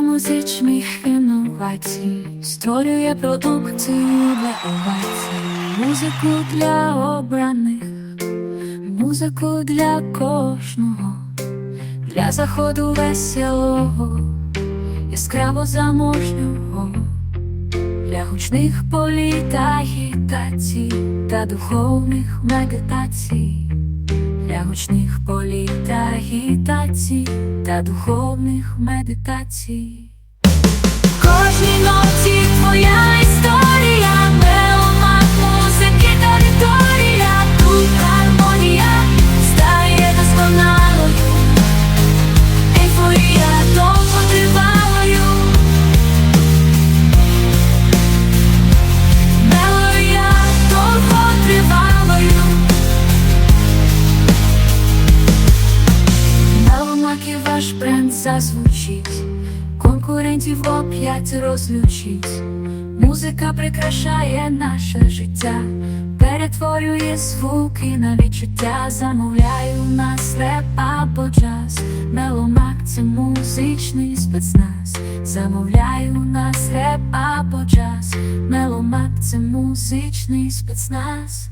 музичних інновацій, створює продукцію для овацій, музику для обраних, музику для кожного, для заходу веселого, яскраво заможнього, для гучних політ та агітацій та духовних медитацій для гучних політ агітацій та духовних медитацій. Зазвучить, конкурентів оп'ять розлючить. Музика прикрашає наше життя, перетворює звуки на відчуття. Замовляю нас реп або джаз. Меломак це музичний спецназ. Замовляю нас реп або джаз. Меломак це музичний спецназ.